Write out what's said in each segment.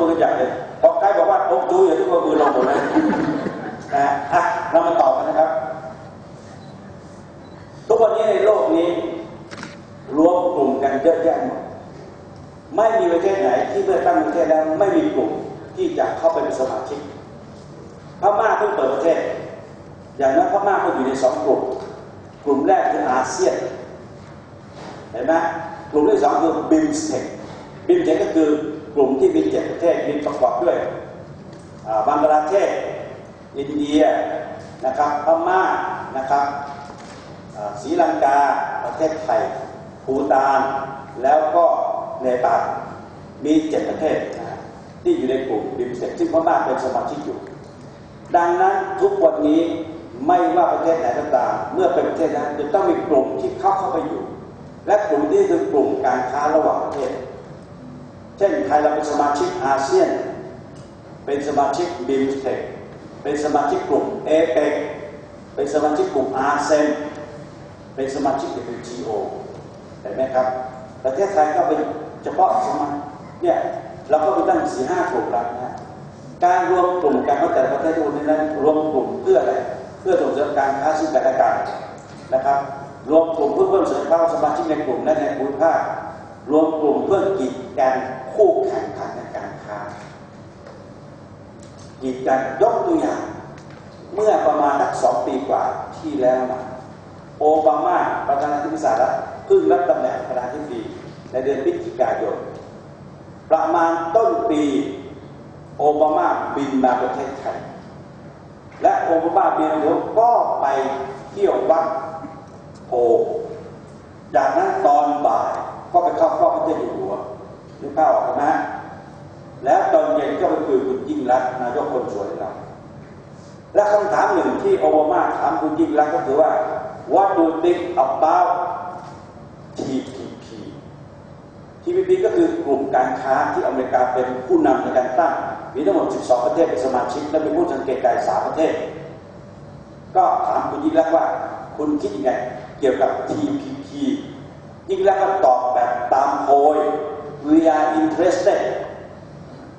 มือกันใหญ่เลยพอใครบอกว่าโองค์จูอย่าทุกมือลงหมดเลยนะฮะอะเรามาตอบกันนะครับ ทุกวันนี้ในโลกนี้รวมกลุ่มกันเยอะแยะหมดไม่มีประเทศไหนที่เมื่อตั้งประเทศแล้วไม่มีกลุ่มที่จะเข้าไปเป็นสมาชิกพม่าเพิ่งเปิดประเทศ อย่างนั้นพม่าก็อยู่ในสองกลุ่ม กลุ่มแรกคืออาเซียนเห็นไหมกลุ่มที่สองคือบิมสเทคบิมสเทคก็คือ ลุ่มที่มีเจ็ดประเทศมีประกอบด้วยบังกลาเทศ อินเดียนะครับพม่านะครับศรีลังกาประเทศไทยภูตานแล้วก็เนปาลมีเจ็ดประเทศนะที่อยู่ในกลุ่มบิมสเทคซึ่งพม่าเป็นสมาชิกอยู่ ดังนั้นทุกวันนี้ไม่ว่าประเทศไหนก็ตามเมื่อเป็นประเทศนั้นจะต้องมีกลุ่มที่เข้าเข้าไปอยู่ และกลุ่มนี้คือกลุ่มการค้าระหว่างประเทศ เช่นไทยเราเป็นสมาชิกอาเซียน เป็นสมาชิกบิมสเทคเป็นสมาชิกกลุ่มเอเปเป็นสมาชิกกลุ่มอาเซนเป็นสมาชิก WTO เห็นไหมครับ ประเทศไทยก็เป็นเฉพาะสมาเนี่ยเราก็ไปตั้งสี่ห้ากลุ่มแล้วนะการรวมกลุ่มการเข้าแต่ละประเทศทุกคนนั้นรวมกลุ่มเพื่ออะไรเพื่อส่งเสริมการค้าซึ่งกันและกันนะครับ รวมกลุ่มเพื่อเพิ่มเสริมควาสมาชิกในกลุ่มและในภูมิภาค รวมกลุ่มเพื่อกีดกันคู่แข่งขันในการค้ากีดกันยกตัวอย่าง เมื่อประมาณสักสองปีกว่าที่แล้วนะโอบามาประธานาธิบดีสหรัฐเพิ่งรับตำแหน่งประธานาธิบดีในเดือนพฤศจิกายนประมาณต้นปี โอบามาบินมาประเทศไทย และโอบามาบินเดี๋ยวก็ไปเที่ยววัดโพจากนั้นตอน ก็ไปเข้าเฝ้าพระเจ้าอยู่หัวนึกภาพออกไหมฮะแล้วตอนเย็นก็ไปคุยกับคุณยิ่งรักษณ์นายกคนสวยเราและคำถามหนึ่งที่โอบามาถามคุณยิ่งรักษณ์ก็คือว่า What do you think about TPP TPP ก็คือกลุ่มการค้าที่อเมริกาเป็นผู้นำในการตั้ง มีทั้งหมด 12 ประเทศเป็นสมาชิก และเป็นผู้สังเกตการณ์3ประเทศ ก็ถามคุณยิ่งรักษณ์ว่า คุณคิดยังไงเกี่ยวกับ TPP ยิ่งรักษณ์ก็ตอบแบบตามโพย We are interested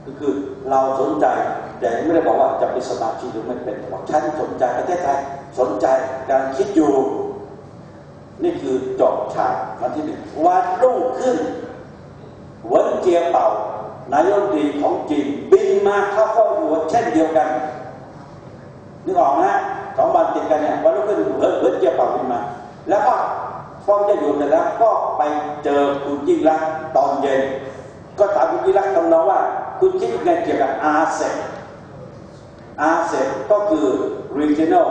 ก็คือเราสนใจ แต่ไม่ได้บอกว่าจะเป็นสมาชิกหรือไม่เป็นบอกฉันสนใจประเทศไทยสนใจการคิดอยู่ นี่คือจบฉากวันที่หนึ่งวันรุ่งขึ้นหวนเจียเป่านายกดีของจีนบินมาเข้าเฝ้าอยู่หัวเช่นเดียวกันนึกออกนะสองวันติดกันเนี่ยวันรุ่งขึ้นเหวนเหวนเจียเป่าบินมา แล้วก็ ฟ้องเจะอยู่เสร็จแล้วก็ไปเจอคุณยิ่งรักตอนเย็น ก็ถามคุณยิ่งรักษณ์ทำนองว่า คุณคิดยังไงเกี่ยวกับอาเซอาเซก็คือ regional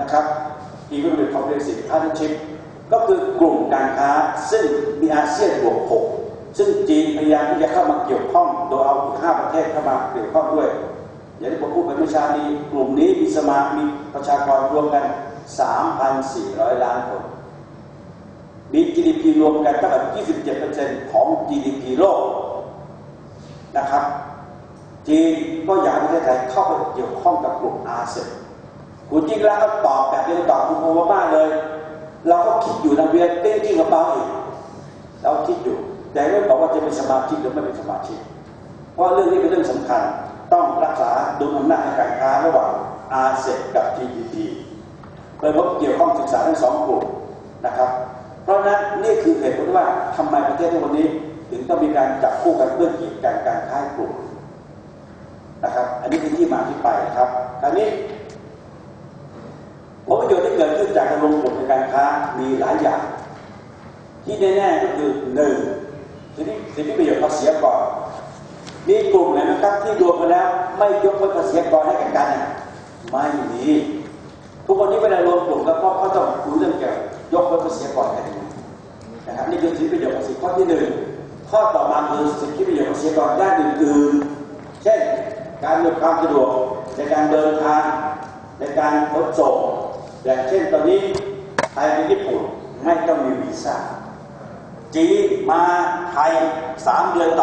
นะครับ economic comprehensive partnership ก็คือกลุ่มการค้าซึ่งมีอาเซียนบวกหกซึ่งจีนพยายามที่จะเข้ามาเกี่ยวข้องโดยเอาอีกห้าประเทศเข้ามาเกี่ยวข้องด้วย อย่างที่ผมพูดไปเมื่อเช้านี้กลุ่มนี้มีสมามีประชากรรวมกัน 3,400 ล้านคน มี GDP รวมกันตั้งแต่27%ของ GDP โลกนะครับจีนก็อยากให้ประเทศไทยเข้าไปเกี่ยวข้องกับกลุ่มอาเซียนคุณยิ่งแล้วก็ตอบแบบเดียวตอบคุณโอบามาเลย เราก็คิดอยู่นะเวียนเต้นจริงกับเปล่าอีกเราคิดอยู่ แต่ไม่บอกว่าจะเป็นสมาชิกหรือไม่เป็นสมาชิก เพราะเรื่องนี้เป็นเรื่องสำคัญ ต้องรักษาดุลอำนาจในการค้าระหว่างอาเซียนกับ GDP โดยพบเกี่ยวข้องศึกษาทั้งสองกลุ่มนะครับ เพราะนั้นนี่คือเหตุผลว่าทำไมประเทศทุกวันนี้ ถึงต้องมีการจับคู่กันเพื่อกีดกันการค้ากลุ่มนะครับ อันนี้คือที่มาที่ไปนะครับคราวนี้ผลประโยชน์ที่เกิดขึ้นจากการลงทุนในการค้ามีหลายอย่าง ที่แน่ๆก็คือหนึ่งสิทธิสิทธิประโยชน์ภาษีก่อนมีกลุ่มไหนนะครับที่รวมกันแล้วไม่ยกเว้นภาษีก่อนให้กันกันไม่มีทุกวันนี้เวลารวมกลุ่มแล้วก็เขาต้องคุยเรื่องเกี่ยว ยกเว้นภาษีก่อนกันนะครับนี่คือสิทธิประโยชน์ภาษีข้อที่หนึ่งข้อต่อมาคือสิทธิประโยชน์ภาษีก่อนด้านอื่นๆเช่น การมีความสะดวกในการเดินทางในการขนส่งอย่างเช่นตอนนี้ไทยไปญี่ปุ่นไม่ต้องมีวีซ่าจีนมาไทยสามเดือนต่อ